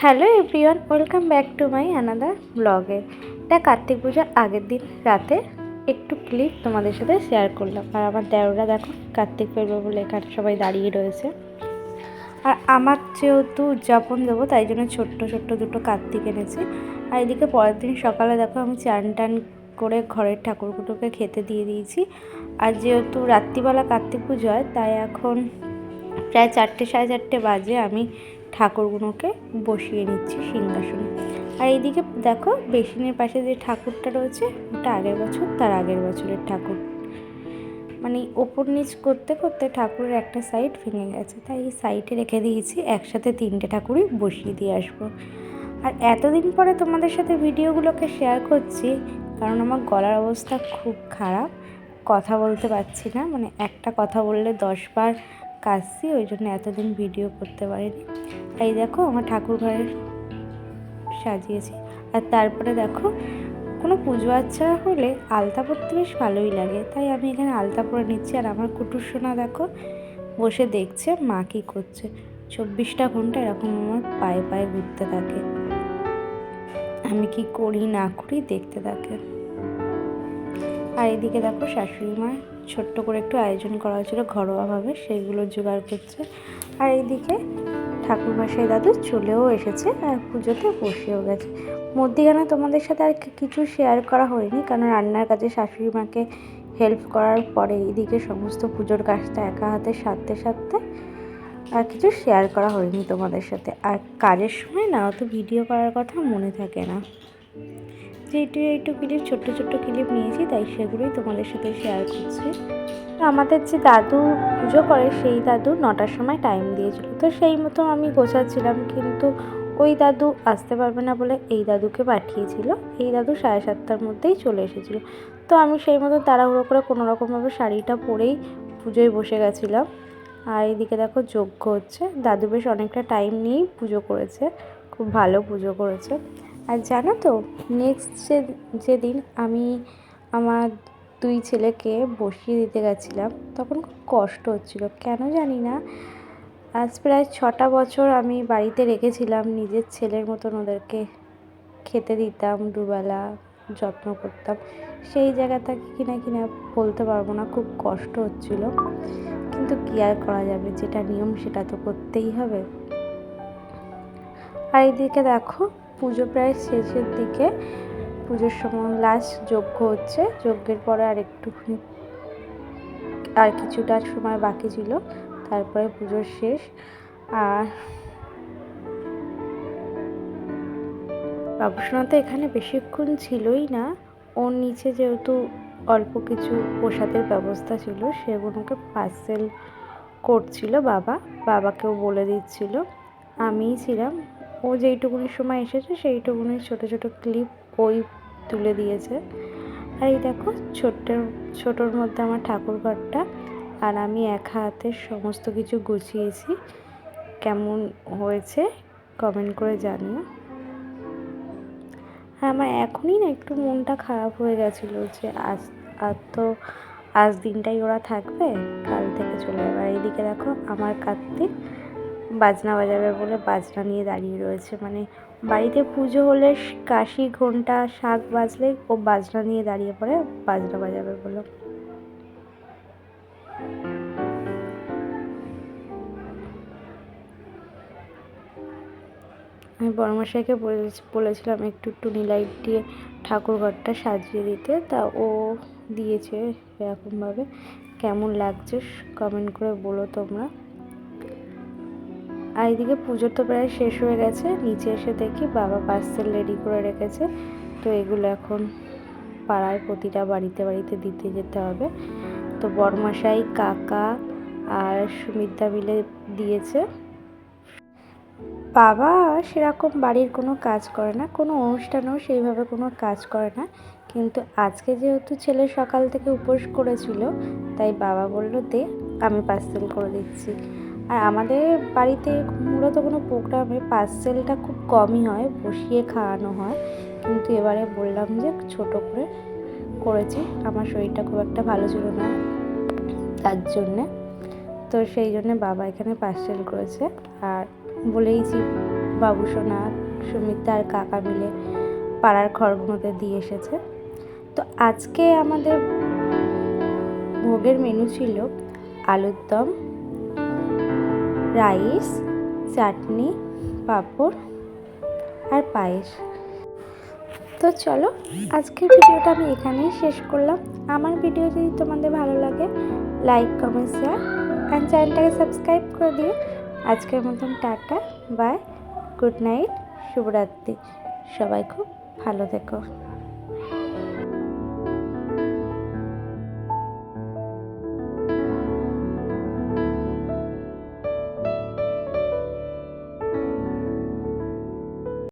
Hello everyone, welcome back to my another ব্লগে। এটা কার্তিক পূজার আগের দিন রাতে একটু ক্লিপ তোমাদের সাথে শেয়ার করলাম। আর আমার দেওরা দেখো, কার্তিক পেরবে বলে এখানে সবাই দাঁড়িয়ে রয়েছে। আর আমার যেহেতু উদযাপন দেবো, তাই জন্য ছোট্ট ছোট্ট দুটো কার্তিক এনেছি। আর এদিকে পরের দিন সকালে দেখো আমি চান টান করে ঘরের ঠাকুরগুলোকে খেতে দিয়ে দিয়েছি। আর যেহেতু রাত্রিবেলা কার্তিক পুজো হয়, তাই এখন প্রায় চারটে, সাড়ে চারটে বাজে আমি ঠাকুরগুলোকে বসিয়ে নিচ্ছি সিংহাসনে। আর এইদিকে দেখো বেসিনের পাশে যে ঠাকুরটা রয়েছে, ওটা আগের বছর, তার আগের বছরের ঠাকুর। মানে ওপর নিচ করতে করতে ঠাকুরের একটা সাইড ভেঙে গেছে, তাই এই সাইডে রেখে দিয়েছি, একসাথে তিনটে ঠাকুরই বসিয়ে দিয়ে আসব। আর এতদিন পরে তোমাদের সাথে ভিডিওগুলোকে শেয়ার করছি, কারণ আমার গলার অবস্থা খুব খারাপ, কথা বলতে পারছি না মানে একটা কথা বললে দশবার কাশছি, ওই জন্য এতদিন ভিডিও করতে পারিনি। এই দেখো আমার ঠাকুর ঘরে সাজিয়েছি। আর তারপরে দেখো, কোনো পুজো আচ্ছা হলে আলতা পরতে বেশ ভালোই লাগে। তাই আমি এখানে আলতা পরে নিচ্ছি। আর আমার কুটুরসোনা দেখো, বসে দেখছে মা কী করছে। চব্বিশটা ঘণ্টা এরকম আমার পায়ে পায়ে ঘুরতে থাকে। আমি কি করি না করি দেখতে থাকে। আর এদিকে দেখো শাশুড়ি মা ছোট্ট করে একটু আয়োজন করা হয়েছিল ঘরোয়াভাবে সেইগুলো জোগাড় করছে। আর এইদিকে ঠাকুরমশাই দাদু চলেও এসেছে আর পুজোতে বসেও গেছে। মধ্যিখানে তোমাদের সাথে আর কিছু শেয়ার করা হয়নি, কারণ রান্নার কাজে শাশুড়ি মাকে হেল্প করার পরে এদিকে সমস্ত পুজোর কাজটা একা হাতে, সারতে সারতে আর কিছু শেয়ার করা হয়নি তোমাদের সাথে। আর কাজের সময় না অত ভিডিও করার কথা মনে থাকে না। যেটু একটু ক্লিপ ছোট্ট ছোট্ট ক্লিপ নিয়েছি, তাই সেগুলোই তোমাদের সাথে শেয়ার করছি। তো আমাদের যে দাদু পুজো করে, সেই দাদু নটার সময় টাইম দিয়েছিল। তো সেই মতো আমি গোছাচ্ছিলাম, কিন্তু ওই দাদু আসতে পারবে না বলে এই দাদুকে পাঠিয়েছিল। এই দাদু সাড়ে সাতটার মধ্যেই চলে এসেছিল। তো আমি সেই মতো তাড়াহুড়ো করে কোনো রকমভাবে শাড়িটা পরেই পুজোয় বসে গেছিলাম। আর এইদিকে দেখো যজ্ঞ হচ্ছে। দাদু বেশ অনেকটা টাইম নিয়েই পুজো করেছে। খুব ভালো পুজো করেছে। আর জানো তো নেক্সট যে, যেদিন আমি আমার দুই ছেলেকে বসিয়ে দিতে গেছিলাম, তখন খুব কষ্ট হচ্ছিল। কেন জানি না, আজ প্রায় ছটা বছর আমি বাড়িতে রেখেছিলাম নিজের ছেলের মতন ওদেরকে। খেতে দিতাম, দুবেলা যত্ন করতাম। সেই জায়গাটাকে কিনা কিনা বলতে পারব না, খুব কষ্ট হচ্ছিল। কিন্তু কী আর করা যাবে, যেটা নিয়ম সেটা তো করতেই হবে। আর এদিকে দেখো পুজো প্রায় শেষের দিকে। পুজোর সময় লাস্ট যজ্ঞ হচ্ছে। যজ্ঞের পরে আর একটুখানি আর কিছুটা সময় বাকি ছিল। তারপরে পুজোর শেষ। আর বাবুসোনা তো এখানে বেশিক্ষণ ছিলই না। ওর নিচে যেহেতু অল্প কিছু প্রসাদের ব্যবস্থা ছিল সেগুলোকে পার্সেল করছিল বাবা। বাবাকেও বলে দিচ্ছিল। আমিই ছিলাম ও যেইটুকুনি সময় এসেছে, সেইটুকুনি ছোটো ছোটো ক্লিপ ওই তুলে দিয়েছে। আর এই দেখো ছোট্ট, ছোটোর মধ্যে আমার ঠাকুর ঘরটা, আর আমি এক হাতে সমস্ত কিছু গুছিয়েছি। কেমন হয়েছে কমেন্ট করে জানিও। হ্যাঁ আমার এখনই না একটু মনটা খারাপ হয়ে গেছিল যে আজ আর তো, আজ দিনটাই ওরা থাকবে, কাল থেকে চলে যাবে। আর এইদিকে দেখো আমার কার্তিক বাজনা বাজাবে বলে বাজনা নিয়ে দাঁড়িয়ে রয়েছে। মানে বাড়িতে পুজো হলে কাশি ঘণ্টা শাক বাজলে ও বাজনা নিয়ে দাঁড়িয়ে পড়ে, বাজনা বাজাবে বলে। আমি বড়মশাইকে বলেছিলাম একটু টুনি লাইট দিয়ে ঠাকুর ঘরটা সাজিয়ে দিতে। তা ও দিয়েছে এরকমভাবে। কেমন লাগছে? কমেন্ট করে বলো তোমরা। আর এদিকে পুজো তো প্রায় শেষ হয়ে গেছে। নিচে এসে দেখি বাবা পার্সেল রেডি করে রেখেছে। তো এগুলো এখন পাড়ায় প্রতিটা বাড়িতে বাড়িতে দিতে যেতে হবে। তো বরমশাই, কাকা আর সুমিত্রা মিলে দিয়েছে। বাবা সেরকম বাড়ির কোনো কাজ করে না, কোনো অনুষ্ঠানেও সেইভাবে কোনো কাজ করে না। কিন্তু আজকে যেহেতু ছেলে সকাল থেকে উপোস করেছিল, তাই বাবা বলল, দে, আমি পার্সেল করে দিচ্ছি। আর আমাদের বাড়িতে মূলত কোনো প্রোগ্রামে পার্সেলটা খুব কমই হয়, বসিয়ে খাওয়ানো হয়। কিন্তু এবারে বললাম যে ছোট করে করেছি। আমার শরীরটা খুব একটা ভালো ছিল না তার জন্যে। তো সেই জন্যে বাবা এখানে পার্সেল করেছে। আর বলেইছি বাবুসোনা সুমিতা আর কাকা মিলে পাড়ার ঘরগুলোতে দিয়ে এসেছে। তো আজকে আমাদের ভোগের মেনু ছিল আলুর দম রাইস, চাটনি, পাঁপড় আর পায়েস। তো চলো, আজকের ভিডিওটা আমি এখানেই শেষ করলাম। আমার ভিডিও যদি তোমাদের ভালো লাগে লাইক কমেন্ট শেয়ার অ্যান্ড চ্যানেলটাকে সাবস্ক্রাইব করে দিও। আজকের মতন টাটা বাই গুড নাইট শুভরাত্রি। সবাই খুব ভালো থেকো।